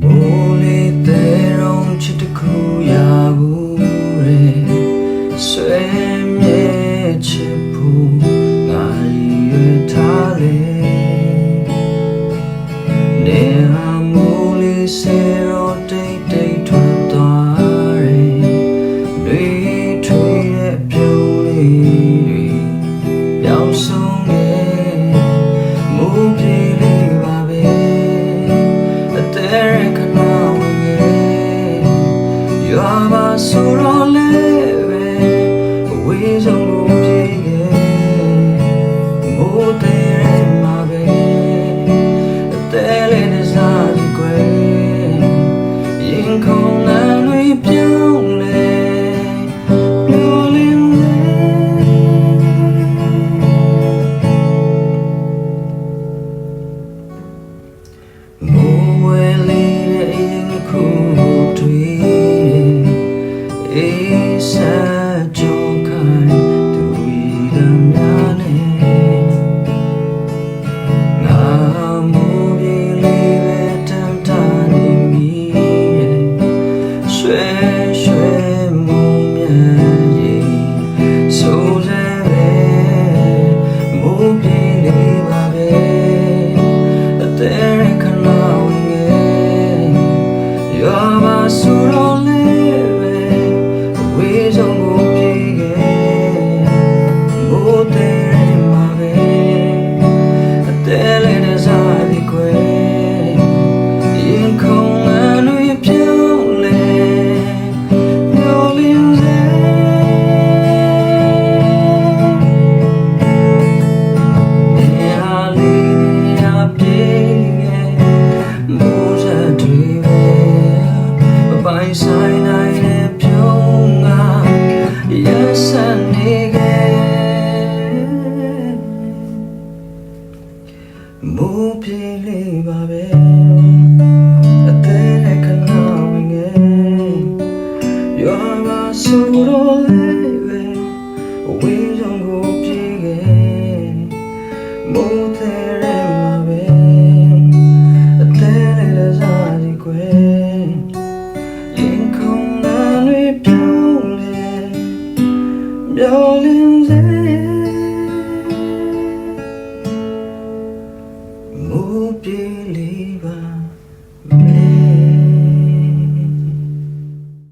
မိုးလေးတဲ့ရုံချစ်တခုရာကိုရဲဆွေမြဲချစ်ဖို့ငါရည်ထားလေနေဟာမိုးလေးစေ cold. will be. ဆက်နေခဲ့မိုးပြေးလေးပါပဲအသေးနဲ့ခဏဝင်ငယ်ရွာမှာစူတော့လေးပဲအဝေးဆုံးကိုပြေးခဲ့မိုးသေးရဲ့မှာပဲအသေးနဲ့လည်းစားရီခွဲရင်ခုံ